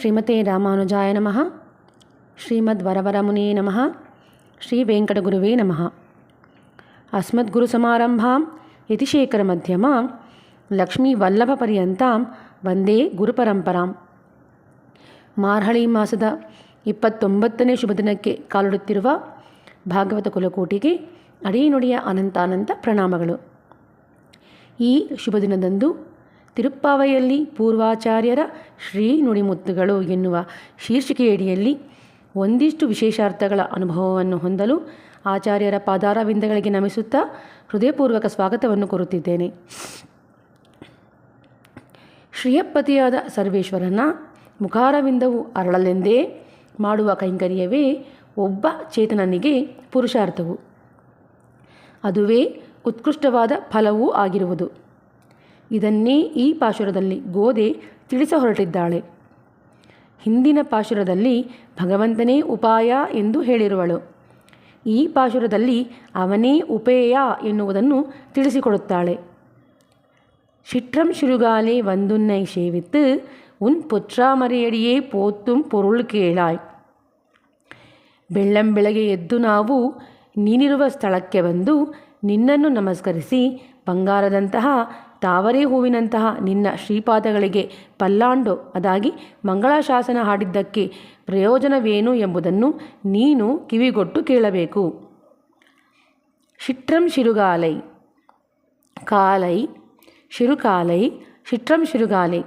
ಶ್ರೀಮತೆ ರಾಮಾನುಜಾಯ ನಮಃ. ಶ್ರೀಮದ್ ವರವರಮುನೇ ನಮಃ. ಶ್ರೀ ವೆಂಕಟಗುರುವೇ ನಮಃ. ಅಸ್ಮದ್ಗುರುಸಮಾರಂಭಾಂ ವಲ್ಲಭ ಲಕ್ಷ್ಮೀವಲ್ಲಭಪರ್ಯಂತಾಂ ವಂದೇ ಗುರುಪರಂಪರಾಂ. ಮಾರ್ಹಳಿ ಮಾಸದ ಇಪ್ಪತ್ತೊಂಬತ್ತನೇ ಶುಭ ದಿನಕ್ಕೆ ಕಾಲಿಡುತ್ತಿರುವ ಭಾಗವತ ಕುಲಕೋಟಿಗೆ ಅಡಿನುಡಿಯ ಅನಂತಾನಂತ ಪ್ರಣಾಮಗಳು. ಈ ಶುಭ ದಿನದಂದು ತಿರುಪ್ಪಾವೆಯಲ್ಲಿ ಪೂರ್ವಾಚಾರ್ಯರ ಶ್ರೀ ನುಡಿಮುತ್ತುಗಳು ಎನ್ನುವ ಶೀರ್ಷಿಕೆಯಡಿಯಲ್ಲಿ ಒಂದಿಷ್ಟು ವಿಶೇಷಾರ್ಥಗಳ ಅನುಭವವನ್ನು ಹೊಂದಲು ಆಚಾರ್ಯರ ಪಾದಾರವಿಂದಗಳಿಗೆ ನಮಿಸುತ್ತಾ ಹೃದಯಪೂರ್ವಕ ಸ್ವಾಗತವನ್ನು ಕೋರುತ್ತಿದ್ದೇನೆ. ಶ್ರೀಯಪ್ಪತಿಯಾದ ಸರ್ವೇಶ್ವರನ ಮುಖಾರವಿಂದವು ಅರಳಲೆಂದೇ ಮಾಡುವ ಕೈಂಕರ್ಯವೇ ಒಬ್ಬ ಚೇತನನಿಗೆ ಪುರುಷಾರ್ಥವು. ಅದುವೇ ಉತ್ಕೃಷ್ಟವಾದ ಫಲವೂ ಆಗಿರುವುದು. ಇದನ್ನೇ ಈ ಪಾಶುರದಲ್ಲಿ ಗೋದೆ ತಿಳಿಸ ಹೊರಟಿದ್ದಾಳೆ. ಹಿಂದಿನ ಪಾಶುರದಲ್ಲಿ ಭಗವಂತನೇ ಉಪಾಯ ಎಂದು ಹೇಳಿರುವಳು. ಈ ಪಾಶುರದಲ್ಲಿ ಅವನೇ ಉಪೇಯ ಎನ್ನುವುದನ್ನು ತಿಳಿಸಿಕೊಡುತ್ತಾಳೆ. சிற்றம் சுழுகாலே வந்துன்னை ಉನ್ உன் பொற்றாமரையடியே போத்தும் பொருள் ಕೇಳಾಯ್ ಬೆಳ್ಳಂಬೆಳಗ್ಗೆ ಎದ್ದು ನಾವು ನೀನಿರುವ ಸ್ಥಳಕ್ಕೆ ಬಂದು ನಿನ್ನನ್ನು ನಮಸ್ಕರಿಸಿ ಬಂಗಾರದಂತಹ ತಾವರೆ ಹೂವಿನಂತಹ ನಿನ್ನ ಶ್ರೀಪಾದಗಳಿಗೆ ಪಲ್ಲಾಂಡು. ಅದಾಗಿ ಮಂಗಳಾಶಾಸನ ಹಾಡಿದ್ದಕ್ಕೆ ಪ್ರಯೋಜನವೇನು ಎಂಬುದನ್ನು ನೀನು ಕಿವಿಗೊಟ್ಟು ಕೇಳಬೇಕು. ಶಿಟ್ರಂ ಶಿರುಗಾಲೈ. ಕಾಲೈ. ಶಿರುಕಾಲೈ. ಶಿಟ್ರಂ ಶಿರುಗಾಲೈ.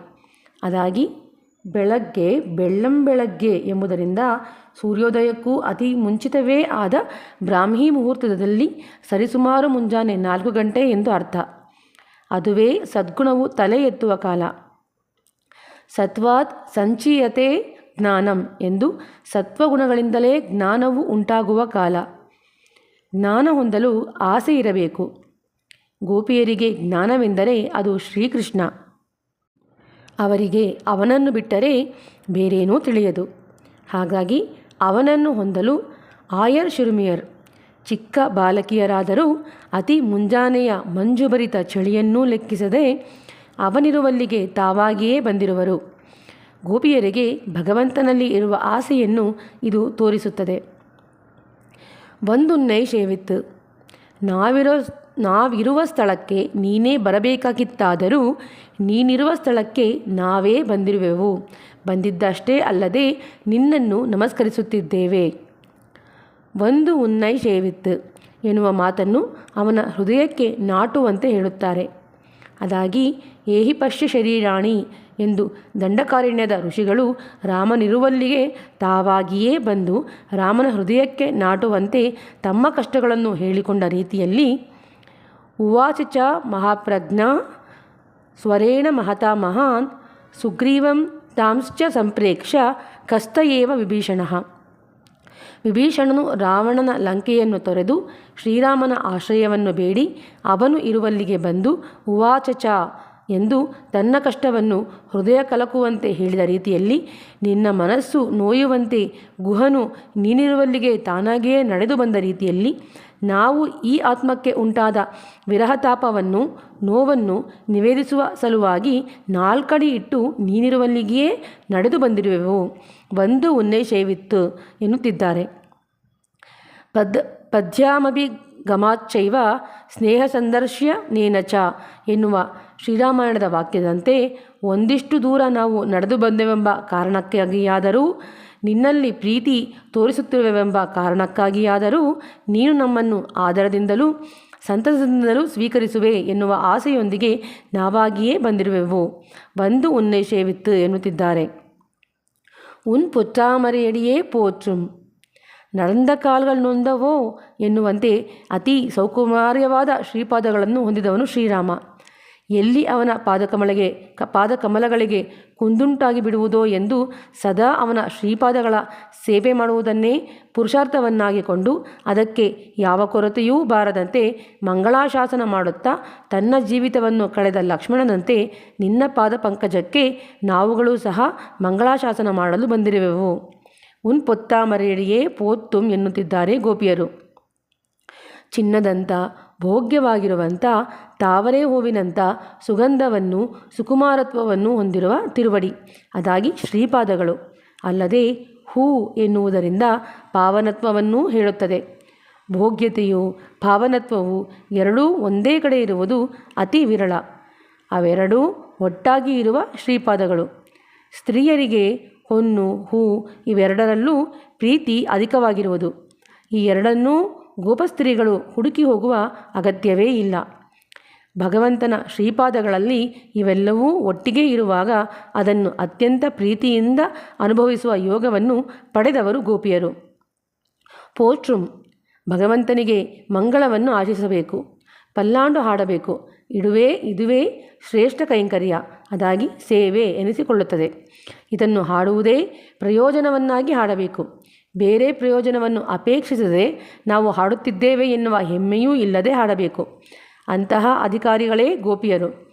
ಅದಾಗಿ ಬೆಳಗ್ಗೆ, ಬೆಳ್ಳಂ ಬೆಳಗ್ಗೆ ಎಂಬುದರಿಂದ ಸೂರ್ಯೋದಯಕ್ಕೂ ಅತಿ ಮುಂಚಿತವೇ ಆದ ಬ್ರಾಹ್ಮಿ ಮುಹೂರ್ತದಲ್ಲಿ ಸರಿಸುಮಾರು ಮುಂಜಾನೆ ನಾಲ್ಕು ಗಂಟೆ ಎಂದು ಅರ್ಥ. ಅದುವೇ ಸದ್ಗುಣವು ತಲೆ ಎತ್ತುವ ಕಾಲ. ಸತ್ವಾತ್ ಸಂಚೀಯತೆ ಜ್ಞಾನಂ ಎಂದು ಸತ್ವಗುಣಗಳಿಂದಲೇ ಜ್ಞಾನವು ಉಂಟಾಗುವ ಕಾಲ. ಜ್ಞಾನ ಹೊಂದಲು ಆಸೆ ಇರಬೇಕು. ಗೋಪಿಯರಿಗೆ ಜ್ಞಾನವೆಂದರೆ ಅದು ಶ್ರೀಕೃಷ್ಣ. ಅವರಿಗೆ ಅವನನ್ನು ಬಿಟ್ಟರೆ ಬೇರೇನೂ ತಿಳಿಯದು. ಹಾಗಾಗಿ ಅವನನ್ನು ಹೊಂದಲು ಆಯರ್ ಶಿರುಮಿಯರ್ ಚಿಕ್ಕ ಬಾಲಕಿಯರಾದರೂ ಅತಿ ಮುಂಜಾನೆಯ ಮಂಜುಭರಿತ ಚಳಿಯನ್ನೂ ಲೆಕ್ಕಿಸದೆ ಅವನಿರುವಲ್ಲಿಗೆ ತಾವಾಗಿಯೇ ಬಂದಿರುವರು. ಗೋಪಿಯರಿಗೆ ಭಗವಂತನಲ್ಲಿ ಇರುವ ಆಸೆಯನ್ನು ಇದು ತೋರಿಸುತ್ತದೆ. ಒಂದು ನೈಷೇವಿತ್ತು ನಾವಿರೋ, ನಾವಿರುವ ಸ್ಥಳಕ್ಕೆ ನೀನೇ ಬರಬೇಕಾಗಿತ್ತಾದರೂ ನೀನಿರುವ ಸ್ಥಳಕ್ಕೆ ನಾವೇ ಬಂದಿರುವೆವು. ಬಂದಿದ್ದಷ್ಟೇ ಅಲ್ಲದೆ ನಿನ್ನನ್ನು ನಮಸ್ಕರಿಸುತ್ತಿದ್ದೇವೆ. ಒಂದು ಉನ್ನೈ ಸೇವಿತ್ತು ಎನ್ನುವ ಮಾತನ್ನು ಅವನ ಹೃದಯಕ್ಕೆ ನಾಟುವಂತೆ ಹೇಳುತ್ತಾರೆ. ಅದಾಗಿ, ಏಹಿ ಪಶ್ಯ ಶರೀರಾಣಿ ಎಂದು ದಂಡಕಾರಣ್ಯದ ಋಷಿಗಳು ರಾಮನಿರುವಲ್ಲಿಗೆ ತಾವಾಗಿಯೇ ಬಂದು ರಾಮನ ಹೃದಯಕ್ಕೆ ನಾಟುವಂತೆ ತಮ್ಮ ಕಷ್ಟಗಳನ್ನು ಹೇಳಿಕೊಂಡ ರೀತಿಯಲ್ಲಿ ಉವಾಚ ಚ ಮಹಾಪ್ರಜ್ಞ ಸ್ವರೇಣ ಮಹತಾ ಮಹಾನ್ ಸುಗ್ರೀವಂ ತಾಂಶ್ಚ ಸಂಪ್ರೇಕ್ಷ ಕಸ್ತಯೇವ ವಿಭೀಷಣ. ವಿಭೀಷಣನು ರಾವಣನ ಲಂಕೆಯನ್ನು ತೊರೆದು ಶ್ರೀರಾಮನ ಆಶ್ರಯವನ್ನು ಬೇಡಿ, ಅವನು ಇರುವಲ್ಲಿಗೆ ಬಂದು ಉವಾಚಚ ಎಂದು ತನ್ನ ಕಷ್ಟವನ್ನು ಹೃದಯ ಕಲಕುವಂತೆ ಹೇಳಿದ ರೀತಿಯಲ್ಲಿ, ನಿನ್ನ ಮನಸ್ಸು ನೋಯುವಂತೆ ಗುಹನು ನೀನಿರುವಲ್ಲಿಗೆ ತಾನಾಗಿಯೇ ನಡೆದು ಬಂದ ರೀತಿಯಲ್ಲಿ, ನಾವು ಈ ಆತ್ಮಕ್ಕೆ ಉಂಟಾದ ವಿರಹತಾಪವನ್ನು, ನೋವನ್ನು ನಿವೇದಿಸುವ ಸಲುವಾಗಿ ನಾಲ್ಕಡಿ ಇಟ್ಟು ನೀನಿರುವಲ್ಲಿಗೆಯೇ ನಡೆದು ಬಂದಿರುವೆವು. ಒಂದು ಉನ್ನೇಶವಿತ್ತು ಎನ್ನುತ್ತಿದ್ದಾರೆ. ಪದ್, ಪದ್ಯಾಮಭಿ ಗಮಾಚ್ಚೈವ ಸ್ನೇಹ ಸಂದರ್ಶ್ಯ ನೇನಚ ಎನ್ನುವ ಶ್ರೀರಾಮಾಯಣದ ವಾಕ್ಯದಂತೆ ಒಂದಿಷ್ಟು ದೂರ ನಾವು ನಡೆದು ಬಂದೆವೆಂಬ ಕಾರಣಕ್ಕಾಗಿಯಾದರೂ, ನಿನ್ನಲ್ಲಿ ಪ್ರೀತಿ ತೋರಿಸುತ್ತಿರುವೆವೆಂಬ ಕಾರಣಕ್ಕಾಗಿಯಾದರೂ ನೀನು ನಮ್ಮನ್ನು ಆದರದಿಂದಲೂ ಸಂತಸದಿಂದಲೂ ಸ್ವೀಕರಿಸುವೆ ಎನ್ನುವ ಆಸೆಯೊಂದಿಗೆ ನಾವಾಗಿಯೇ ಬಂದಿರುವೆವು. ಬಂದು ಉನ್ನೇಶವಿತ್ತು ಎನ್ನುತ್ತಿದ್ದಾರೆ. ಉನ್ ಪುತ್ತಾಮರೆಯಡಿಯೇ ಪೋಚುಂ ನರಂದ ಕಾಲ್ಗಳು ನೊಂದವೋ ಎನ್ನುವಂತೆ ಅತಿ ಸೌಕುಮಾರ್ಯವಾದ ಶ್ರೀಪಾದಗಳನ್ನು ಹೊಂದಿದವನು ಶ್ರೀರಾಮ ಎಲ್ಲಿ ಅವನ ಪಾದಕಮಲಗೆ ಕ, ಪಾದಕಮಲಗಳಿಗೆ ಕುಂದುಂಟಾಗಿ ಬಿಡುವುದೋ ಎಂದು ಸದಾ ಅವನ ಶ್ರೀಪಾದಗಳ ಸೇವೆ ಮಾಡುವುದನ್ನೇ ಪುರುಷಾರ್ಥವನ್ನಾಗಿಕೊಂಡು ಅದಕ್ಕೆ ಯಾವ ಕೊರತೆಯೂ ಬಾರದಂತೆ ಮಂಗಳಾಶಾಸನ ಮಾಡುತ್ತಾ ತನ್ನ ಜೀವಿತವನ್ನು ಕಳೆದ ಲಕ್ಷ್ಮಣನಂತೆ ನಿನ್ನ ಪಾದ ಪಂಕಜಕ್ಕೆ ನಾವುಗಳು ಸಹ ಮಂಗಳಾಶಾಸನ ಮಾಡಲು ಬಂದಿರುವೆವು. ಉನ್ ಪೊತ್ತಾಮರೆಯಡಿಯೇ ಪೋತ್ತುಂ ಎನ್ನುತ್ತಿದ್ದಾರೆ ಗೋಪಿಯರು. ಚಿನ್ನದಂಥ ಭೋಗ್ಯವಾಗಿರುವಂಥ ತಾವರೆ ಹೂವಿನಂಥ ಸುಗಂಧವನ್ನು, ಸುಕುಮಾರತ್ವವನ್ನು ಹೊಂದಿರುವ ತಿರುವಡಿ. ಅದಾಗಿ ಶ್ರೀಪಾದಗಳು. ಅಲ್ಲದೆ ಹೂ ಎನ್ನುವುದರಿಂದ ಪಾವನತ್ವವನ್ನೂ ಹೇಳುತ್ತದೆ. ಭೋಗ್ಯತೆಯು ಭಾವನತ್ವವು ಎರಡೂ ಒಂದೇ ಕಡೆ ಇರುವುದು ಅತಿ ವಿರಳ. ಅವೆರಡೂ ಒಟ್ಟಾಗಿ ಇರುವ ಶ್ರೀಪಾದಗಳು. ಸ್ತ್ರೀಯರಿಗೆ ಹೊನ್ನು, ಹೂ ಇವೆರಡರಲ್ಲೂ ಪ್ರೀತಿ ಅಧಿಕವಾಗಿರುವುದು. ಈ ಎರಡನ್ನೂ ಗೋಪಸ್ತ್ರೀಗಳು ಹುಡುಕಿ ಹೋಗುವ ಅಗತ್ಯವೇ ಇಲ್ಲ. ಭಗವಂತನ ಶ್ರೀಪಾದಗಳಲ್ಲಿ ಇವೆಲ್ಲವೂ ಒಟ್ಟಿಗೆ ಇರುವಾಗ ಅದನ್ನು ಅತ್ಯಂತ ಪ್ರೀತಿಯಿಂದ ಅನುಭವಿಸುವ ಯೋಗವನ್ನು ಪಡೆದವರು ಗೋಪಿಯರು. ಪೋಸ್ಟ್ರೂಮ್ ಭಗವಂತನಿಗೆ ಮಂಗಳವನ್ನು ಆಶಿಸಬೇಕು, ಪಲ್ಲಾಂಡು ಹಾಡಬೇಕು, ಇಡುವೆ ಇದುವೇ ಶ್ರೇಷ್ಠ ಕೈಂಕರ್ಯ, ಅದಾಗಿ ಸೇವೆ ಎನಿಸಿಕೊಳ್ಳುತ್ತದೆ. ಇದನ್ನು ಹಾಡುವುದೇ ಪ್ರಯೋಜನವನ್ನಾಗಿ ಹಾಡಬೇಕು. ಬೇರೆ ಪ್ರಯೋಜನವನ್ನು ಅಪೇಕ್ಷಿಸದೆ ನಾವು ಹಾಡುತ್ತಿದ್ದೇವೆ ಎನ್ನುವ ಹೆಮ್ಮೆಯೂ ಇಲ್ಲದೆ ಹಾಡಬೇಕು. ಅಂತಹ ಅಧಿಕಾರಿಗಳೇ ಗೋಪಿಯರು.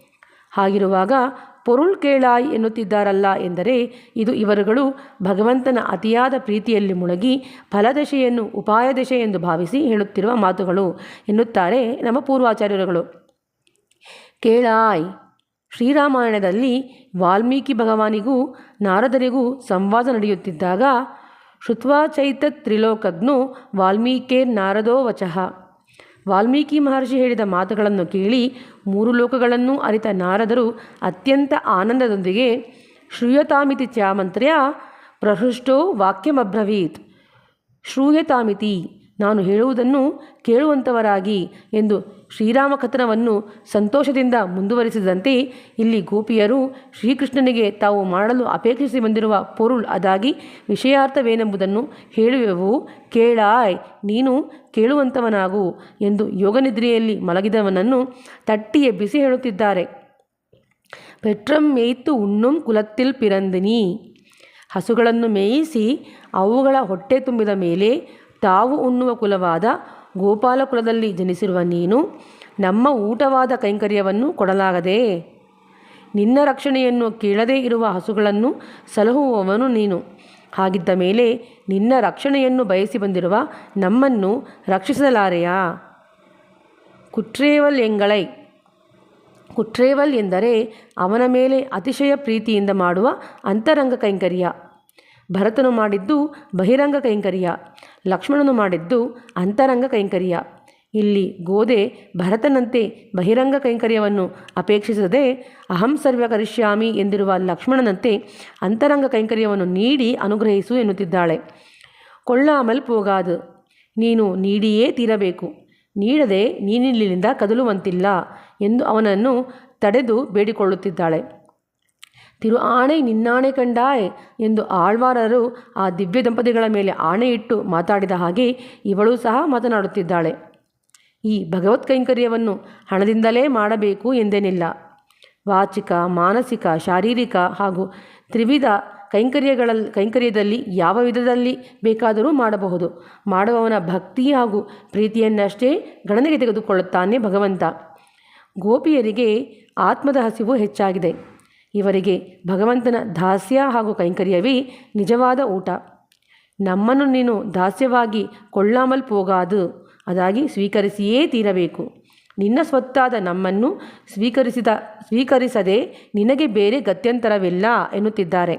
ಹಾಗಿರುವಾಗ ಪೊರುಳ್ ಕೇಳಾಯ್ ಎನ್ನುತ್ತಿದ್ದಾರಲ್ಲ ಎಂದರೆ ಇದು ಇವರುಗಳು ಭಗವಂತನ ಅತಿಯಾದ ಪ್ರೀತಿಯಲ್ಲಿ ಮುಳುಗಿ ಫಲದಶೆಯನ್ನು ಉಪಾಯದಶೆ ಎಂದು ಭಾವಿಸಿ ಹೇಳುತ್ತಿರುವ ಮಾತುಗಳು ಎನ್ನುತ್ತಾರೆ ನಮ್ಮ ಪೂರ್ವಾಚಾರ್ಯರುಗಳು. ಕೇಳಾಯ್ ಶ್ರೀರಾಮಾಯಣದಲ್ಲಿ ವಾಲ್ಮೀಕಿ ಭಗವಾನಿಗೂ ನಾರದರಿಗೂ ಸಂವಾದ ನಡೆಯುತ್ತಿದ್ದಾಗ ಶುತ್ವಾಚೈತ ತ್ರಿಲೋಕಜ್ಞು ವಾಲ್ಮೀಕೇರ್ ನಾರದೋ ವಚಃ. ವಾಲ್ಮೀಕಿ ಮಹರ್ಷಿ ಹೇಳಿದ ಮಾತುಗಳನ್ನು ಕೇಳಿ ಮೂರು ಲೋಕಗಳನ್ನೂ ಅರಿತ ನಾರದರು ಅತ್ಯಂತ ಆನಂದದೊಂದಿಗೆ ಶ್ರೂಯತಾಮಿತಿ ಚಾಮಂತ್ರ್ಯ ಪ್ರಹೃಷ್ಟೋ ವಾಕ್ಯಮಬ್ರವೀತ್. ಶ್ರೂಯತಾಮಿತಿ ನಾನು ಹೇಳುವುದನ್ನು ಕೇಳುವಂಥವರಾಗಿ ಎಂದು ಶ್ರೀರಾಮ ಕಥನವನ್ನು ಸಂತೋಷದಿಂದ ಮುಂದುವರಿಸಿದಂತೆ ಇಲ್ಲಿ ಗೋಪಿಯರು ಶ್ರೀಕೃಷ್ಣನಿಗೆ ತಾವು ಮಾಡಲು ಅಪೇಕ್ಷಿಸಿ ಬಂದಿರುವ ಪೊರುಳ್ ಅದಾಗಿ ವಿಷಯಾರ್ಥವೇನೆಂಬುದನ್ನು ಹೇಳುವೆವು. ಕೇಳಾಯ್, ನೀನು ಕೇಳುವಂಥವನಾಗು ಎಂದು ಯೋಗನಿದ್ರೆಯಲ್ಲಿ ಮಲಗಿದವನನ್ನು ತಟ್ಟಿಯ ಬಿಸಿ ಹೇಳುತ್ತಿದ್ದಾರೆ. ಪೆಟ್ರಂ ಮೇಯ್ತು ಉಣ್ಣುಂ ಕುಲತ್ತಿಲ್ ಪಿರಂದಿನಿ. ಹಸುಗಳನ್ನು ಮೇಯಿಸಿ ಅವುಗಳ ಹೊಟ್ಟೆ ತುಂಬಿದ ಮೇಲೆ ತಾವು ಉಣ್ಣುವ ಕುಲವಾದ ಗೋಪಾಲ ಕುಲದಲ್ಲಿ ಜನಿಸಿರುವ ನೀನು ನಮ್ಮ ಊಟವಾದ ಕೈಂಕರ್ಯವನ್ನು ಕೊಡಲಾಗದೆ ನಿನ್ನ ರಕ್ಷಣೆಯನ್ನು ಕೇಳದೇ ಇರುವ ಹಸುಗಳನ್ನು ಸಲಹುವವನು ನೀನು. ಹಾಗಿದ್ದ ಮೇಲೆ ನಿನ್ನ ರಕ್ಷಣೆಯನ್ನು ಬಯಸಿ ಬಂದಿರುವ ನಮ್ಮನ್ನು ರಕ್ಷಿಸಲಾರೆಯಾ? ಕುಟ್ರೇವಲ್ ಎಂಗಳೈ. ಕುಟ್ರೇವಲ್ ಎಂದರೆ ಅವನ ಮೇಲೆ ಅತಿಶಯ ಪ್ರೀತಿಯಿಂದ ಮಾಡುವ ಅಂತರಂಗ ಕೈಂಕರ್ಯ. ಭರತನು ಮಾಡಿದ್ದು ಬಹಿರಂಗ ಕೈಂಕರ್ಯ, ಲಕ್ಷ್ಮಣನು ಮಾಡಿದ್ದು ಅಂತರಂಗ ಕೈಂಕರ್ಯ. ಇಲ್ಲಿ ಗೋದೆ ಭರತನಂತೆ ಬಹಿರಂಗ ಕೈಂಕರ್ಯವನ್ನು ಅಪೇಕ್ಷಿಸದೆ ಅಹಂ ಸರ್ವ ಕರಿಷ್ಯಾಮಿ ಎಂದಿರುವ ಲಕ್ಷ್ಮಣನಂತೆ ಅಂತರಂಗ ಕೈಂಕರ್ಯವನ್ನು ನೀಡಿ ಅನುಗ್ರಹಿಸು ಎನ್ನುತ್ತಿದ್ದಾಳೆ. ಕೊಳ್ಳಾಮಲ್ ಪೋಗಾದು, ನೀನು ನೀಡಿಯೇ ತೀರಬೇಕು, ನೀಡದೆ ನೀನಿಲ್ಲಿಂದ ಕದಲುವಂತಿಲ್ಲ ಎಂದು ಅವನನ್ನು ತಡೆದು ಬೇಡಿಕೊಳ್ಳುತ್ತಿದ್ದಾಳೆ. ತಿರು ಆಣೆ ನಿನ್ನಾಣೆ ಕಂಡಾಯ್ ಎಂದು ಆಳ್ವಾರರು ಆ ದಿವ್ಯ ದಂಪತಿಗಳ ಮೇಲೆ ಆಣೆ ಇಟ್ಟು ಮಾತಾಡಿದ ಹಾಗೆ ಇವಳು ಸಹ ಮಾತನಾಡುತ್ತಿದ್ದಾಳೆ. ಈ ಭಗವತ್ ಕೈಂಕರ್ಯವನ್ನು ಹಣದಿಂದಲೇ ಮಾಡಬೇಕು ಎಂದೇನಿಲ್ಲ. ವಾಚಿಕ, ಮಾನಸಿಕ, ಶಾರೀರಿಕ ಹಾಗೂ ತ್ರಿವಿಧ ಕೈಂಕರ್ಯಗಳಲ್ಲಿ ಕೈಂಕರ್ಯದಲ್ಲಿ ಯಾವ ವಿಧದಲ್ಲಿ ಬೇಕಾದರೂ ಮಾಡಬಹುದು. ಮಾಡುವವನ ಭಕ್ತಿ ಹಾಗೂ ಪ್ರೀತಿಯನ್ನಷ್ಟೇ ಗಣನೆಗೆ ತೆಗೆದುಕೊಳ್ಳುತ್ತಾನೆ ಭಗವಂತ. ಗೋಪಿಯರಿಗೆ ಆತ್ಮದ ಹಸಿವು ಹೆಚ್ಚಾಗಿದೆ. ಇವರಿಗೆ ಭಗವಂತನ ದಾಸ್ಯ ಹಾಗೂ ಕೈಂಕರ್ಯವೇ ನಿಜವಾದ ಊಟ. ನಮ್ಮನ್ನು ನೀನು ದಾಸ್ಯವಾಗಿ ಕೊಳ್ಳಾಮಲ್ ಪೋಗಾದು, ಅದಾಗಿ ಸ್ವೀಕರಿಸಿಯೇ ತೀರಬೇಕು. ನಿನ್ನ ಸ್ವತ್ತಾದ ನಮ್ಮನ್ನು ಸ್ವೀಕರಿಸಿದ, ಸ್ವೀಕರಿಸದೆ ನಿನಗೆ ಬೇರೆ ಗತ್ಯಂತರವಿಲ್ಲ ಎನ್ನುತ್ತಿದ್ದಾರೆ.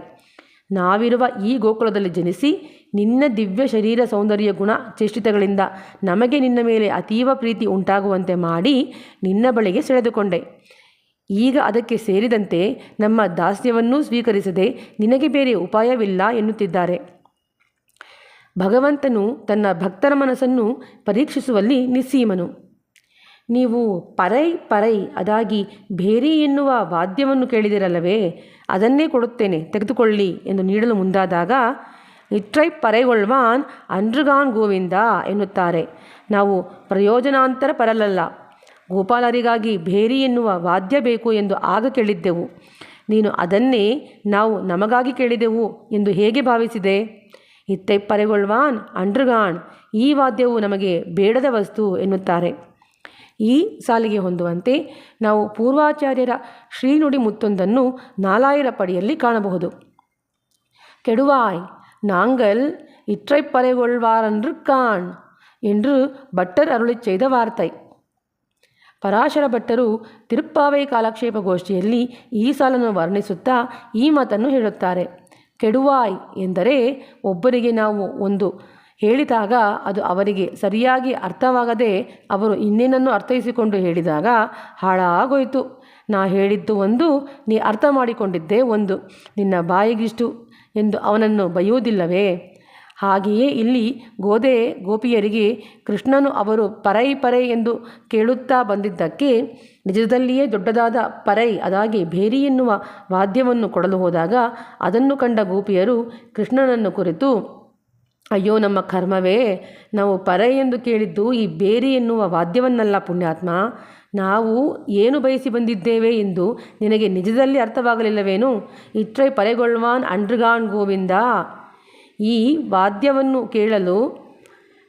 ನಾವಿರುವ ಈ ಗೋಕುಲದಲ್ಲಿ ಜನಿಸಿ ನಿನ್ನ ದಿವ್ಯ ಶರೀರ ಸೌಂದರ್ಯ ಗುಣ ಚೇಷ್ಟಿತಗಳಿಂದ ನಮಗೆ ನಿನ್ನ ಮೇಲೆ ಅತೀವ ಪ್ರೀತಿ ಉಂಟಾಗುವಂತೆ ಮಾಡಿ ನಿನ್ನ ಬಳಿಗೆ ಸೆಳೆದುಕೊಂಡೆ. ಈಗ ಅದಕ್ಕೆ ಸೇರಿದಂತೆ ನಮ್ಮ ದಾಸ್ಯವನ್ನೂ ಸ್ವೀಕರಿಸದೆ ನಿನಗೆ ಬೇರೆ ಉಪಾಯವಿಲ್ಲ ಎನ್ನುತ್ತಿದ್ದಾರೆ. ಭಗವಂತನು ತನ್ನ ಭಕ್ತರ ಮನಸ್ಸನ್ನು ಪರೀಕ್ಷಿಸುವಲ್ಲಿ ನಿಸ್ಸೀಮನು. ನೀವು ಪರೈ ಪರೈ ಅದಾಗಿ ಭೇರಿ ಎನ್ನುವ ವಾದ್ಯವನ್ನು ಕೇಳಿದಿರಲ್ಲವೇ, ಅದನ್ನೇ ಕೊಡುತ್ತೇನೆ, ತೆಗೆದುಕೊಳ್ಳಿ ಎಂದು ನೀಡಲು ಮುಂದಾದಾಗ, ಇಟ್ರೈ ಪರೈಗೊಳ್ವಾನ್ ಅಂಡ್ರಗಾನ್ ಗೋವಿಂದ ಎನ್ನುತ್ತಾರೆ. ನಾವು ಪ್ರಯೋಜನಾಂತರ ಪರಲಲ್ಲ. ಗೋಪಾಲರಿಗಾಗಿ ಭೇರಿ ಎನ್ನುವ ವಾದ್ಯ ಬೇಕು ಎಂದು ಆಗ ಕೇಳಿದ್ದೆವು ನೀನು ಅದನ್ನೇ ನಾವು ನಮಗಾಗಿ ಕೇಳಿದೆವು ಎಂದು ಹೇಗೆ ಭಾವಿಸಿದೆ ಇತ್ತೈ ಪರೆಗೊಳ್ವಾನ್ ಅಂಡ್ರುಗಾಣ್ ಈ ವಾದ್ಯವು ನಮಗೆ ಬೇಡದ ವಸ್ತು ಎನ್ನುತ್ತಾರೆ ಈ ಸಾಲಿಗೆ ಹೊಂದುವಂತೆ ನಾವು ಪೂರ್ವಾಚಾರ್ಯರ ಶ್ರೀನುಡಿ ಮುತ್ತೊಂದನ್ನು ನಾಲಾಯಿರ ಪಡಿಯಲ್ಲಿ ಕಾಣಬಹುದು ಕೆಡುವಾಯ್ நாங்கள் இற்றை பறைகொள்வாரன்று காண் என்று பட்டர் அருளிச் செய்த வார்த்தை ಪರಾಶರ ಭಟ್ಟರು ತಿರುಪ್ಪಾವೈ ಕಾಲಕ್ಷೇಪ ಗೋಷ್ಠಿಯಲ್ಲಿ ಈ ಸಾಲನ್ನು ವರ್ಣಿಸುತ್ತಾ ಈ ಮಾತನ್ನು ಹೇಳುತ್ತಾರೆ. ಕೆಡುವಾಯ್ ಎಂದರೆ ಒಬ್ಬರಿಗೆ ನಾವು ಒಂದು ಹೇಳಿದಾಗ ಅದು ಅವರಿಗೆ ಸರಿಯಾಗಿ ಅರ್ಥವಾಗದೆ ಅವರು ಇನ್ನೇನನ್ನು ಅರ್ಥೈಸಿಕೊಂಡು ಹೇಳಿದಾಗ ಹಾಳಾಗೋಯಿತು. ನಾ ಹೇಳಿದ್ದು ಒಂದು, ನೀ ಅರ್ಥ ಮಾಡಿಕೊಂಡಿದ್ದೇ ಒಂದು. ನಿನ್ನ ಬಾಯಿಗಿಷ್ಟು ಎಂದು ಅವನನ್ನು ಬೈಯುವುದಿಲ್ಲವೇ ಹಾಗೆಯೇ ಇಲ್ಲಿ ಗೋದೆ ಗೋಪಿಯರಿಗೆ ಕೃಷ್ಣನು ಅವರು ಪರೈ ಪರೈ ಎಂದು ಕೇಳುತ್ತಾ ಬಂದಿದ್ದಕ್ಕೆ ನಿಜದಲ್ಲಿಯೇ ದೊಡ್ಡದಾದ ಪರೈ ಅದಾಗಿ ಭೇರಿ ಎನ್ನುವ ವಾದ್ಯವನ್ನು ಕೊಡಲು ಹೋದಾಗ ಅದನ್ನು ಕಂಡ ಗೋಪಿಯರು ಕೃಷ್ಣನನ್ನು ಕುರಿತು, ಅಯ್ಯೋ ನಮ್ಮ ಕರ್ಮವೇ, ನಾವು ಪರೈ ಎಂದು ಕೇಳಿದ್ದು ಈ ಬೇರಿ ಎನ್ನುವ ವಾದ್ಯವನ್ನಲ್ಲ ಪುಣ್ಯಾತ್ಮ. ನಾವು ಏನು ಬಯಸಿ ಬಂದಿದ್ದೇವೆ ಎಂದು ನಿನಗೆ ನಿಜದಲ್ಲಿ ಅರ್ಥವಾಗಲಿಲ್ಲವೇನು? ಇತ್ರೈ ಪರೆಗೊಳ್ವಾನ್ ಅಂಡ್ರಗಾನ್ ಗೋವಿಂದ. ಈ ವಾದ್ಯವನ್ನು ಕೇಳಲು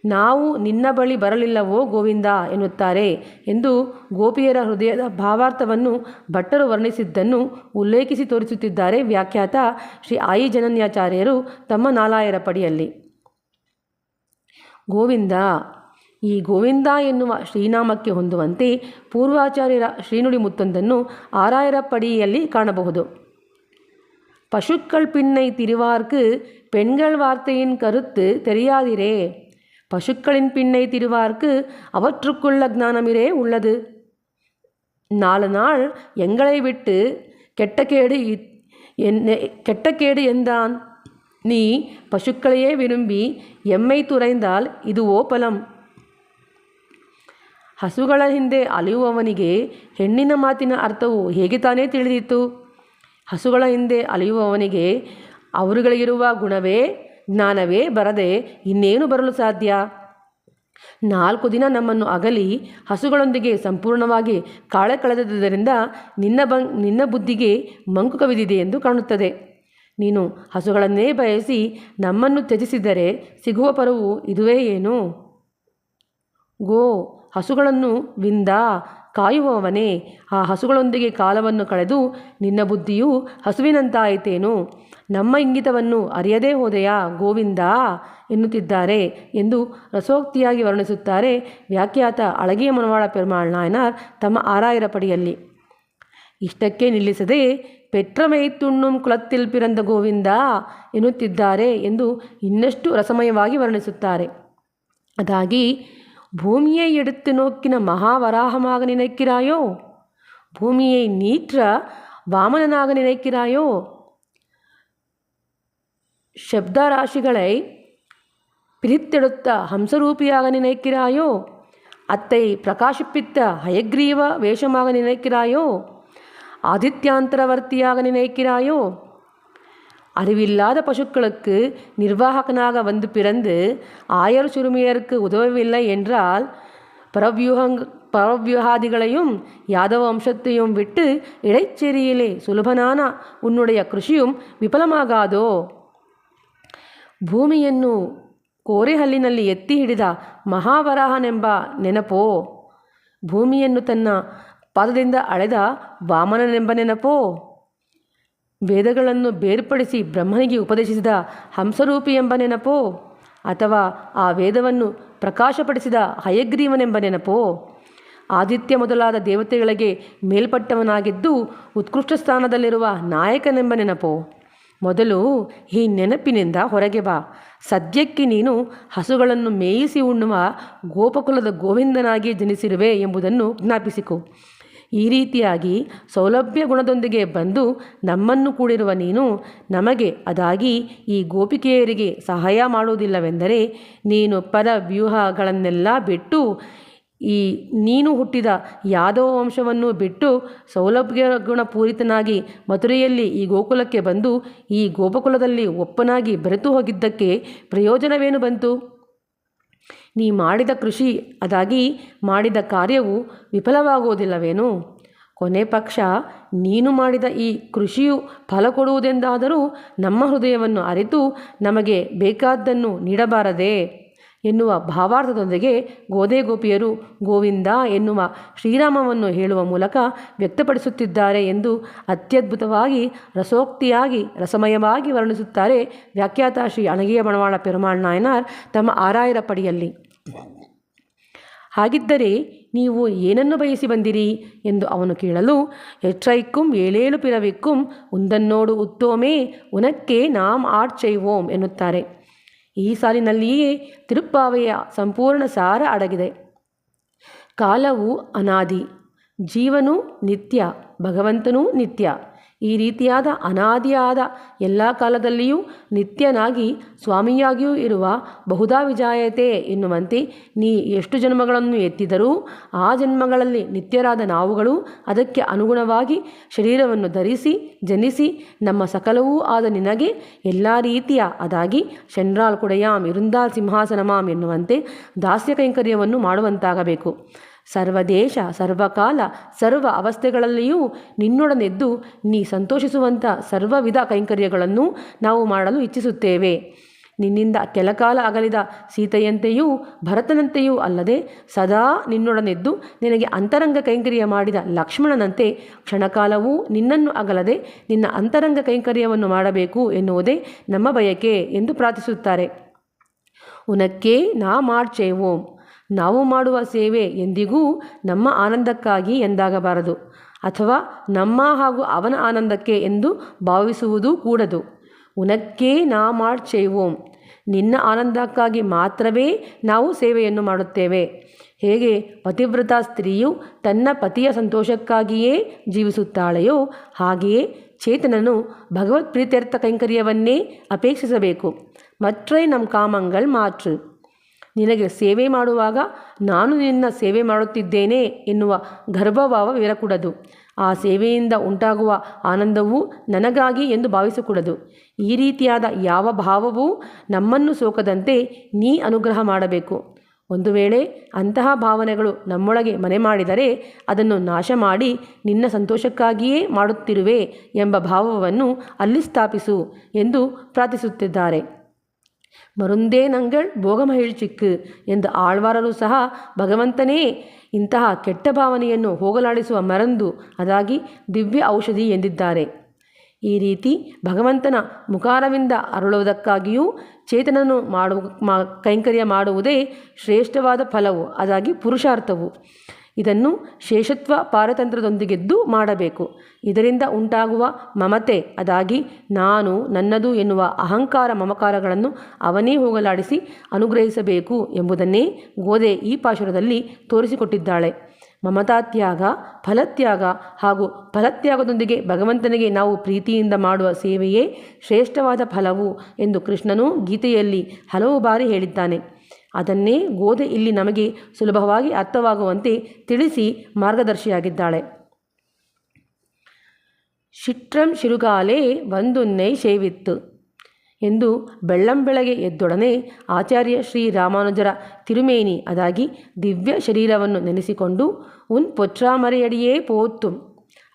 ನಾವು ನಿನ್ನ ಬಳಿ ಬರಲಿಲ್ಲವೋ ಗೋವಿಂದ ಎನ್ನುತ್ತಾರೆ ಎಂದು ಗೋಪಿಯರ ಹೃದಯದ ಭಾವಾರ್ಥವನ್ನು ಭಟ್ಟರು ವರ್ಣಿಸಿದ್ದನ್ನು ಉಲ್ಲೇಖಿಸಿ ತೋರಿಸುತ್ತಿದ್ದಾರೆ ವ್ಯಾಖ್ಯಾತ ಶ್ರೀ ಆಯಿ ಜನನ್ಯಾಚಾರ್ಯರು ತಮ್ಮ ನಾಲಾಯರ ಪಡಿಯಲ್ಲಿ. ಗೋವಿಂದ, ಈ ಗೋವಿಂದ ಎನ್ನುವ ಶ್ರೀನಾಮಕ್ಕೆ ಹೊಂದುವಂತೆ ಪೂರ್ವಾಚಾರ್ಯರ ಶ್ರೀನುಡಿ ಮುತ್ತೊಂದನ್ನು ಆರಾಯರ ಪಡಿಯಲ್ಲಿ ಕಾಣಬಹುದು. பசுக்கள் பின்னை திருவார்க்கு பெண்கள் வார்த்தையின் கருத்து தெரியாதிரே பசுக்களின் பின்னை திருவார்க்கு அவற்றுக்குள்ள ஞானமிரே உள்ளது நாலு நாள் எங்களை விட்டு கெட்டகேடு என்ன கெட்டகேடு என்றான் நீ பசுக்களையே விரும்பி எம்மை துறைந்தால் இதுவோ பலம் ಹಸುಗಳ ಹಿಂದೆ ಅಲೆಯುವವನಿಗೆ ಹೆಣ್ಣಿನ ಮಾತಿನ ಅರ್ಥವು ಹೇಗೆ ತಾನೇ ತಿಳಿದಿತ್ತು ಹಸುಗಳ ಹಿಂದೆ ಅಲೆಯುವವನಿಗೆ ಅವರುಗಳಿಗಿರುವ ಗುಣವೇ, ಜ್ಞಾನವೇ ಬರದೆ ಇನ್ನೇನು ಬರಲು ಸಾಧ್ಯ? ನಾಲ್ಕು ದಿನ ನಮ್ಮನ್ನು ಅಗಲಿ, ಹಸುಗಳೊಂದಿಗೆ ಸಂಪೂರ್ಣವಾಗಿ ಕಾಳೆ ಕಳೆದದ್ದರಿಂದ ನಿನ್ನ ಬಂ, ನಿನ್ನ ಬುದ್ಧಿಗೆ ಮಂಕು ಕವಿದಿದೆ ಎಂದು ಕಾಣುತ್ತದೆ. ನೀನು ಹಸುಗಳನ್ನೇ ಬಯಸಿ ನಮ್ಮನ್ನು ತ್ಯಜಿಸಿದರೆ ಸಿಗುವ ಪರವು ಇದುವೇ ಏನು? ಗೋ, ಹಸುಗಳನ್ನು ವಿಂದ ಕಾಯುವವನೇ, ಆ ಹಸುಗಳೊಂದಿಗೆ ಕಾಲವನ್ನು ಕಳೆದು ನಿನ್ನ ಬುದ್ಧಿಯು ಹಸುವಿನಂತಾಯಿತೇನು? ನಮ್ಮ ಇಂಗಿತವನ್ನು ಅರಿಯದೇ ಹೋದೆಯಾ ಗೋವಿಂದ? ಎನ್ನುತ್ತಿದ್ದಾರೆ ಎಂದು ರಸೋಕ್ತಿಯಾಗಿ ವರ್ಣಿಸುತ್ತಾರೆ ವ್ಯಾಖ್ಯಾತ ಅಳಗಿಯ ಮನವಾಳ ಪೆರುಮಾಳ್ ತಮ್ಮ ಆರಾಯರ ಪಡಿಯಲ್ಲಿ. ಇಷ್ಟಕ್ಕೆ ನಿಲ್ಲಿಸದೆ ಪೆಟ್ರಮೈ ತುಣ್ಣುಂ ಕುಲತ್ತಿಲ್ ಪಿರಂದ ಗೋವಿಂದ ಎನ್ನುತ್ತಿದ್ದಾರೆ ಎಂದು ಇನ್ನಷ್ಟು ರಸಮಯವಾಗಿ ವರ್ಣಿಸುತ್ತಾರೆ. ಅದಾಗಿ பூமியை எடுத்து நோக்கின மகாவராகமாக நினைக்கிறாயோ? பூமியை நீற்ற வாமனனாக நினைக்கிறாயோ? சப்தராசிகளை பிரித்தெடுத்த ஹம்சரூபியாக நினைக்கிறாயோ? அத்தை பிரகாசிப்பித்த ஹயக்ரீவ வேஷமாக நினைக்கிறாயோ? ஆதித்யாந்தரவர்த்தியாக நினைக்கிறாயோ? அறிவில்லாத பசுக்களுக்கு நிர்வாகனாக வந்து பிறந்து ஆயர் சுருமியருக்கு உதவவில்லை என்றால் பரவியூகங் பரவியூகாதிகளையும் யாதவ வம்சத்தையும் விட்டு இடைச்சேரியிலே சுலபனான உன்னுடைய கிருஷியும் விபலமாகாதோ? ಭೂಮಿಯನ್ನು ಕೋರೆಹಲ್ಲಿನಲ್ಲಿ ಎತ್ತಿ ಹಿಡಿದ நெனப்போ பூமியன்னு தன்ன ತನ್ನ ಪಾದದಿಂದ ಅಳೆದ ವಾಮನನೆಂಬ நெனப்போ ವೇದಗಳನ್ನು ಬೇರ್ಪಡಿಸಿ ಬ್ರಹ್ಮನಿಗೆ ಉಪದೇಶಿಸಿದ ಹಂಸರೂಪಿ ಎಂಬ ನೆನಪೋ ಅಥವಾ ಆ ವೇದವನ್ನು ಪ್ರಕಾಶಪಡಿಸಿದ ಹಯಗ್ರೀವನೆಂಬ ನೆನಪೋ ಆದಿತ್ಯ ಮೊದಲಾದ ದೇವತೆಗಳಿಗೆ ಮೇಲ್ಪಟ್ಟವನಾಗಿದ್ದು ಉತ್ಕೃಷ್ಟ ಸ್ಥಾನದಲ್ಲಿರುವ ನಾಯಕನೆಂಬ ನೆನಪೋ ಮೊದಲು ಈ ನೆನಪಿನಿಂದ ಹೊರಗೆ ಬಾ. ಸದ್ಯಕ್ಕೆ ನೀನು ಹಸುಗಳನ್ನು ಮೇಯಿಸಿ ಉಣ್ಣುವ ಗೋಪಕುಲದ ಗೋವಿಂದನಾಗಿ ಜನಿಸಿರುವೆ ಎಂಬುದನ್ನು ಜ್ಞಾಪಿಸಿಕೊ. ಈ ರೀತಿಯಾಗಿ ಸೌಲಭ್ಯ ಗುಣದೊಂದಿಗೆ ಬಂದು ನಮ್ಮನ್ನು ಕೂಡಿರುವ ನೀನು ನಮಗೆ ಅದಾಗಿ ಈ ಗೋಪಿಕೆಯರಿಗೆ ಸಹಾಯ ಮಾಡುವುದಿಲ್ಲವೆಂದರೆ ನೀನು ಪರ ವ್ಯೂಹಗಳನ್ನೆಲ್ಲ ಬಿಟ್ಟು ಈ ನೀನು ಹುಟ್ಟಿದ ಯಾದವ ವಂಶವನ್ನು ಬಿಟ್ಟು ಸೌಲಭ್ಯ ಗುಣಪೂರಿತನಾಗಿ ಮಥುರೆಯಲ್ಲಿ ಈ ಗೋಕುಲಕ್ಕೆ ಬಂದು ಈ ಗೋಪಕುಲದಲ್ಲಿ ಒಪ್ಪನಾಗಿ ಬೆರೆತು ಹೋಗಿದ್ದಕ್ಕೆ ಪ್ರಯೋಜನವೇನು ಬಂತು? ನೀ ಮಾಡಿದ ಕೃಷಿ ಅದಾಗಿ ಮಾಡಿದ ಕಾರ್ಯವು ವಿಫಲವಾಗುವುದಿಲ್ಲವೇನು? ಕೊನೆ ಪಕ್ಷ ನೀನು ಮಾಡಿದ ಈ ಕೃಷಿಯು ಫಲ ಕೊಡುವುದೆಂದಾದರೂ ನಮ್ಮ ಹೃದಯವನ್ನು ಅರಿತು ನಮಗೆ ಬೇಕಾದ್ದನ್ನು ನೀಡಬಾರದೆ? ಎನ್ನುವ ಭಾವಾರ್ಥದೊಂದಿಗೆ ಗೋದೆ ಗೋಪಿಯರು ಗೋವಿಂದ ಎನ್ನುವ ಶ್ರೀರಾಮವನ್ನು ಹೇಳುವ ಮೂಲಕ ವ್ಯಕ್ತಪಡಿಸುತ್ತಿದ್ದಾರೆ ಎಂದು ಅತ್ಯದ್ಭುತವಾಗಿ, ರಸೋಕ್ತಿಯಾಗಿ, ರಸಮಯವಾಗಿ ವರ್ಣಿಸುತ್ತಾರೆ ವ್ಯಾಖ್ಯಾತ ಶ್ರೀ ಅಣಗಿಯ ಬಣವಾಳ ಪೆರುಮಾಳ್ ನಾಯನಾರ್ ತಮ್ಮ ಆರಾಯರ ಪಡಿಯಲ್ಲಿ. ಹಾಗಿದ್ದರೆ ನೀವು ಏನನ್ನು ಬಯಸಿ ಬಂದಿರಿ ಎಂದು ಅವನು ಕೇಳಲು ಎಟ್ರೈಕ್ಕುಂ ಏಳೇಳು ಪಿರವಿಕ್ಕುಂ ಉಂದನ್ನೋಡು ಉತ್ತೋಮೇ, ಉನಕ್ಕೆ ನಾಮ್ ಆಡ್ಚೈವೋಂ ಎನ್ನುತ್ತಾರೆ. ಈ ಸಾಲಿನಲ್ಲಿಯೇ ತಿರುಪ್ಪಾವೆಯ ಸಂಪೂರ್ಣ ಸಾರ ಅಡಗಿದೆ. ಕಾಲವು ಅನಾದಿ ಜೀವನು ನಿತ್ಯ ಭಗವಂತನೂ ನಿತ್ಯ. ಈ ರೀತಿಯಾದ ಅನಾದಿಯಾದ ಎಲ್ಲ ಕಾಲದಲ್ಲಿಯೂ ನಿತ್ಯನಾಗಿ ಸ್ವಾಮಿಯಾಗಿಯೂ ಇರುವ ಬಹುಧಾ ವಿಜಾಯತೆ ಎನ್ನುವಂತೆ ನೀ ಎಷ್ಟು ಜನ್ಮಗಳನ್ನು ಎತ್ತಿದರೂ ಆ ಜನ್ಮಗಳಲ್ಲಿ ನಿತ್ಯರಾದ ನಾವುಗಳು ಅದಕ್ಕೆ ಅನುಗುಣವಾಗಿ ಶರೀರವನ್ನು ಧರಿಸಿ, ಜನಿಸಿ ನಮ್ಮ ಸಕಲವೂ ಆದ ನಿನಗೆ ಎಲ್ಲ ರೀತಿಯ ಅದಾಗಿ ಶಂಡ್ರಾಲ್ ಕುಡೆಯಾಮ್ ಇರುಂದಾಲ್ ಸಿಂಹಾಸನಮಾಮ್ ಎನ್ನುವಂತೆ ದಾಸ್ಯ ಕೈಂಕರ್ಯವನ್ನು ಮಾಡುವಂತಾಗಬೇಕು. ಸರ್ವದೇಶ, ಸರ್ವಕಾಲ, ಸರ್ವ ಅವಸ್ಥೆಗಳಲ್ಲಿಯೂ ನಿನ್ನೊಡನೆದ್ದು ನೀ ಸಂತೋಷಿಸುವಂಥ ಸರ್ವವಿಧ ಕೈಂಕರ್ಯಗಳನ್ನು ನಾವು ಮಾಡಲು ಇಚ್ಛಿಸುತ್ತೇವೆ. ನಿನ್ನಿಂದ ಕೆಲಕಾಲ ಅಗಲಿದ ಸೀತೆಯಂತೆಯೂ ಭರತನಂತೆಯೂ ಅಲ್ಲದೆ ಸದಾ ನಿನ್ನೊಡನೆದ್ದು ನಿನಗೆ ಅಂತರಂಗ ಕೈಂಕರ್ಯ ಮಾಡಿದ ಲಕ್ಷ್ಮಣನಂತೆ ಕ್ಷಣಕಾಲವೂ ನಿನ್ನನ್ನು ಅಗಲದೆ ನಿನ್ನ ಅಂತರಂಗ ಕೈಂಕರ್ಯವನ್ನು ಮಾಡಬೇಕು ಎನ್ನುವುದೇ ನಮ್ಮ ಬಯಕೆ ಎಂದು ಪ್ರಾರ್ಥಿಸುತ್ತಾರೆ. ಉನಕ್ಕೆ ನಾ ಮಾಡ್ಚೇವೋಂ ನಾವು ಮಾಡುವ ಸೇವೆ ಎಂದಿಗೂ ನಮ್ಮ ಆನಂದಕ್ಕಾಗಿ ಎಂದಾಗಬಾರದು, ಅಥವಾ ನಮ್ಮ ಹಾಗೂ ಅವನ ಆನಂದಕ್ಕೆ ಎಂದು ಭಾವಿಸುವುದೂ ಕೂಡದು. ಉನಕ್ಕೇ ನಾ ಮಾಡ್ಚೇವೋಂ ನಿನ್ನ ಆನಂದಕ್ಕಾಗಿ ಮಾತ್ರವೇ ನಾವು ಸೇವೆಯನ್ನು ಮಾಡುತ್ತೇವೆ. ಹೇಗೆ ಪತಿವ್ರತ ಸ್ತ್ರೀಯು ತನ್ನ ಪತಿಯ ಸಂತೋಷಕ್ಕಾಗಿಯೇ ಜೀವಿಸುತ್ತಾಳೆಯೋ, ಹಾಗೆಯೇ ಚೇತನನು ಭಗವತ್ ಪ್ರೀತ್ಯರ್ಥ ಕೈಂಕರ್ಯವನ್ನೇ ಅಪೇಕ್ಷಿಸಬೇಕು. ಮற்றೇ ನಮ್ಮ ಕಾಮಂಗಳ್ ಮಾಟ್ರು ನಿನಗೆ ಸೇವೆ ಮಾಡುವಾಗ ನಾನು ನಿನ್ನ ಸೇವೆ ಮಾಡುತ್ತಿದ್ದೇನೆ ಎನ್ನುವ ಗರ್ಭಭಾವವಿರಕೂಡದು ಆ ಸೇವೆಯಿಂದ ಉಂಟಾಗುವ ಆನಂದವು ನನಗಾಗಿ ಎಂದು ಭಾವಿಸಕೂಡದು. ಈ ರೀತಿಯಾದ ಯಾವ ಭಾವವೂ ನಮ್ಮನ್ನು ಸೋಕದಂತೆ ನೀ ಅನುಗ್ರಹ ಮಾಡಬೇಕು. ಒಂದು ವೇಳೆ ಅಂತಹ ಭಾವನೆಗಳು ನಮ್ಮೊಳಗೆ ಮನೆ ಮಾಡಿದರೆ ಅದನ್ನು ನಾಶ ಮಾಡಿ ನಿನ್ನ ಸಂತೋಷಕ್ಕಾಗಿಯೇ ಮಾಡುತ್ತಿರುವೆ ಎಂಬ ಭಾವವನ್ನು ಅಲ್ಲಿ ಸ್ಥಾಪಿಸು ಎಂದು ಪ್ರಾರ್ಥಿಸುತ್ತಿದ್ದಾರೆ. ಮರುಂದೇ ನಂಗಳ್ ಭೋಗಮಹಿಳ್ಚಿಕ್ಕು ಎಂದು ಆಳ್ವಾರರು ಸಹ ಭಗವಂತನೇ ಇಂತಹ ಕೆಟ್ಟ ಭಾವನೆಯನ್ನು ಹೋಗಲಾಡಿಸುವ ಮರಂದು ಅದಾಗಿ ದಿವ್ಯ ಔಷಧಿ ಎಂದಿದ್ದಾರೆ. ಈ ರೀತಿ ಭಗವಂತನ ಮುಖಾರವಿಂದ ಅರಳುವುದಕ್ಕಾಗಿಯೂ ಚೇತನನು ಮಾಡುವ ಮಾ, ಕೈಂಕರ್ಯ ಮಾಡುವುದೇ ಶ್ರೇಷ್ಠವಾದ ಫಲವು, ಅದಾಗಿ ಪುರುಷಾರ್ಥವು. ಇದನ್ನು ಶೇಷತ್ವ ಪಾರತಂತ್ರದೊಂದಿಗೆದ್ದು ಮಾಡಬೇಕು. ಇದರಿಂದ ಉಂಟಾಗುವ ಮಮತೆ, ಅದಾಗಿ ನಾನು ನನ್ನದು ಎನ್ನುವ ಅಹಂಕಾರ ಮಮಕಾರಗಳನ್ನು ಅವನೇ ಹೋಗಲಾಡಿಸಿ ಅನುಗ್ರಹಿಸಬೇಕು ಎಂಬುದನ್ನೇ ಗೋದೆ ಈ ಪಾಶುರದಲ್ಲಿ ತೋರಿಸಿಕೊಟ್ಟಿದ್ದಾಳೆ. ಮಮತಾತ್ಯಾಗ, ಫಲತ್ಯಾಗ ಹಾಗೂ ಫಲತ್ಯಾಗದೊಂದಿಗೆ ಭಗವಂತನಿಗೆ ನಾವು ಪ್ರೀತಿಯಿಂದ ಮಾಡುವ ಸೇವೆಯೇ ಶ್ರೇಷ್ಠವಾದ ಫಲವು ಎಂದು ಕೃಷ್ಣನು ಗೀತೆಯಲ್ಲಿ ಹಲವು ಬಾರಿ ಹೇಳಿದ್ದಾನೆ. ಅದನ್ನೇ ಗೋದೆ ಇಲ್ಲಿ ನಮಗೆ ಸುಲಭವಾಗಿ ಅರ್ಥವಾಗುವಂತೆ ತಿಳಿಸಿ ಮಾರ್ಗದರ್ಶಿಯಾಗಿದ್ದಾಳೆ. ಶಿಟ್ರಂ ಶಿರುಗಾಲೆ ನೈ ಶೇವಿತ್ತು ಎಂದು ಬೆಳ್ಳಂಬೆಳಗ್ಗೆ ಎದ್ದೊಡನೆ ಆಚಾರ್ಯ ಶ್ರೀ ರಾಮಾನುಜರ ತಿರುಮೇನಿ ಅದಾಗಿ ದಿವ್ಯ ಶರೀರವನ್ನು ನೆನೆಸಿಕೊಂಡು, ಉನ್ ಪೊಚ್ಚಾಮರೆಯಡಿಯೇ ಪೋತ್ತು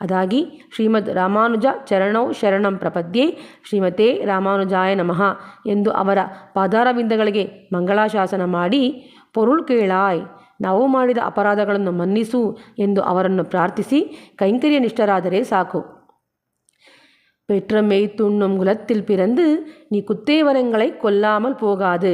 ಅದಾಗಿ ಶ್ರೀಮದ್ ರಾಮಾನುಜ ಚರಣೌ ಶರಣಂ ಪ್ರಪದ್ಯೆ ಶ್ರೀಮತೆ ರಾಮಾನುಜಾಯ ನಮಃ ಎಂದು ಅವರ ಪಾದಾರವಿಂದಗಳಿಗೆ ಮಂಗಳಾಶಾಸನ ಮಾಡಿ ಪೊರುಳ್ ಕೇಳಾಯ್ ನಾವು ಮಾಡಿದ ಅಪರಾಧಗಳನ್ನು ಮನ್ನಿಸು ಎಂದು ಅವರನ್ನು ಪ್ರಾರ್ಥಿಸಿ ಕೈಂಕರ್ಯ ನಿಷ್ಠರಾದರೆ ಸಾಕು பெற்ற மெய்த்துண்ணும் குலத்தில் பிறந்து நீ குத்தேவரங்களை கொல்லாமல் போகாது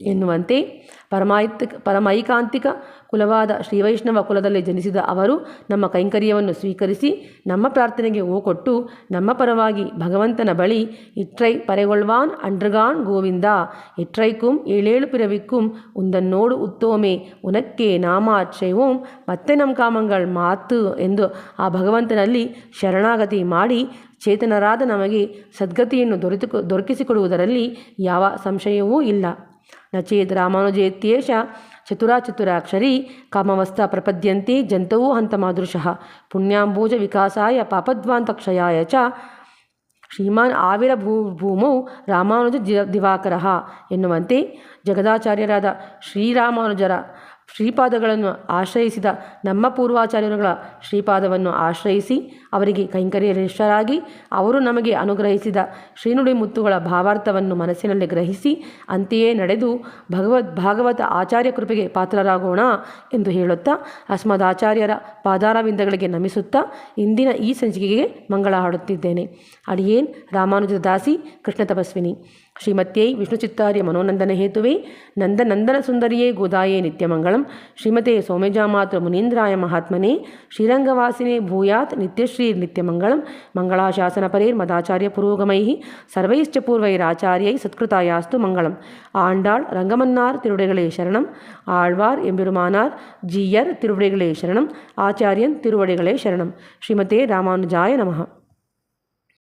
ಎನ್ನುವಂತೆ ಪರಮಾಯಿತ ಪರಮೈಕಾಂತಿಕ ಕುಲವಾದ ಶ್ರೀವೈಷ್ಣವ ಕುಲದಲ್ಲಿ ಜನಿಸಿದ ಅವರು ನಮ್ಮ ಕೈಂಕರ್ಯವನ್ನು ಸ್ವೀಕರಿಸಿ ನಮ್ಮ ಪ್ರಾರ್ಥನೆಗೆ ಓಕೊಟ್ಟು ನಮ್ಮ ಪರವಾಗಿ ಭಗವಂತನ ಬಳಿ ಇಟ್ರೈ ಪರೆಗೊಳ್ವಾನ್ ಅಂಡ್ರಗಾನ್ ಗೋವಿಂದ ಇಟ್ರೈಕುಂ ಏಳೇಳು ಪಿರವಿಕ್ಕುಂ ಉಂದನ್ನೋಡು ಉತ್ತೋಮೆ, ಉನಕ್ಕೆ ನಾಮಾಚೈವೋಂ ಮತ್ತೆ ನಮ್ಮ ಕಾಮಂಗಳ್ ಮಾತು ಎಂದು ಆ ಭಗವಂತನಲ್ಲಿ ಶರಣಾಗತಿ ಮಾಡಿ ಚೇತನರಾದ ನಮಗೆ ಸದ್ಗತಿಯನ್ನು ದೊರೆತು ದೊರಕಿಸಿಕೊಡುವುದರಲ್ಲಿ ಯಾವ ಸಂಶಯವೂ ಇಲ್ಲ. ನಚೇತ್ ರಾಮಾನುಜೇತ್ಯೇಷ ಚತುರಾಚತುರಾಕ್ಷರಿ ಕಾಮವಸ್ಥ ಪ್ರಪದ್ಯಂತೆ ಜಂತವೂ ಹಂತಮಾದೃಶಃ ಪುಣ್ಯಾಂಬೂಜ ವಿಕಾಸಾಯ ಪಾಪದ್ವಾಂತಕ್ಷಯಾಯ ಚ ಶ್ರೀಮಾನ್ ಆವಿರ ಭೂ ಭೂಮೌ ರಾಮಾನುಜ ಜಿ ದಿವಾಕರ ಎನ್ನುವಂತೆ ಜಗದಾಚಾರ್ಯರಾದ ಶ್ರೀರಾಮಾನುಜರ ಶ್ರೀಪಾದಗಳನ್ನು ಆಶ್ರಯಿಸಿದ ನಮ್ಮ ಪೂರ್ವಾಚಾರ್ಯರುಗಳ ಶ್ರೀಪಾದವನ್ನು ಆಶ್ರಯಿಸಿ ಅವರಿಗೆ ಕೈಂಕರ್ಯನಿಷ್ಠರಾಗಿ ಅವರು ನಮಗೆ ಅನುಗ್ರಹಿಸಿದ ಶ್ರೀನುಡಿ ಮುತ್ತುಗಳ ಭಾವಾರ್ಥವನ್ನು ಮನಸ್ಸಿನಲ್ಲಿ ಗ್ರಹಿಸಿ ಅಂತೆಯೇ ನಡೆದು ಭಗವದ್ ಭಾಗವತ ಆಚಾರ್ಯ ಕೃಪೆಗೆ ಪಾತ್ರರಾಗೋಣ ಎಂದು ಹೇಳುತ್ತಾ ಅಸ್ಮದಾಚಾರ್ಯರ ಪಾದಾರವಿಂದಗಳಿಗೆ ನಮಿಸುತ್ತಾ ಇಂದಿನ ಈ ಸಂಚಿಕೆಗೆ ಮಂಗಳ ಹಾಡುತ್ತಿದ್ದೇನೆ ಅಡಿಯೇನ್ ರಾಮಾನುಜ ದಾಸಿ ಕೃಷ್ಣ ತಪಸ್ವಿನಿ. ಶ್ರೀಮತ್ಯೈ ವಿಷ್ಣುಚಿತ್ತಾರ್ಯ ಮನೋನಂದನ ಹೇತುವೆ ನಂದನಂದನ ಸುಂದರಿಯೇ ಗೋದಾಯೇ ನಿತ್ಯಮಂಗಳಂ ಶರಣಂ ಶ್ರೀಮತೆ ಸೋಮೇಜಾಮಾತೃ ಮುನೀಂದ್ರಾಯ ಮಹಾತ್ಮನೆ ಶ್ರೀರಂಗವಾಸಿನೇ ಭೂಯಾತ್ ನಿತ್ಯಶ್ರೀ ನಿತ್ಯಮಂಗಳಂ ಮಂಗಳಾಶಾಸನ ಪರೇರ್ ಮದಾಚಾರ್ಯ ಪುರೋಗಮೈ ಸರ್ವೈಶ್ಚ பூர்வைராச்சாரியை சத்கிருதாயாஸ்து மங்களம் ஆண்டாள் ரங்கமன்னார் திருவுடைகளே சரணம் ஆழ்வார் எம்பெருமானார் ஜீயர் திருவுடைகளே சரணம் ஆச்சாரியன் திருவடிகளே சரணம் ஸ்ரீமதே ராமானுஜாய நமः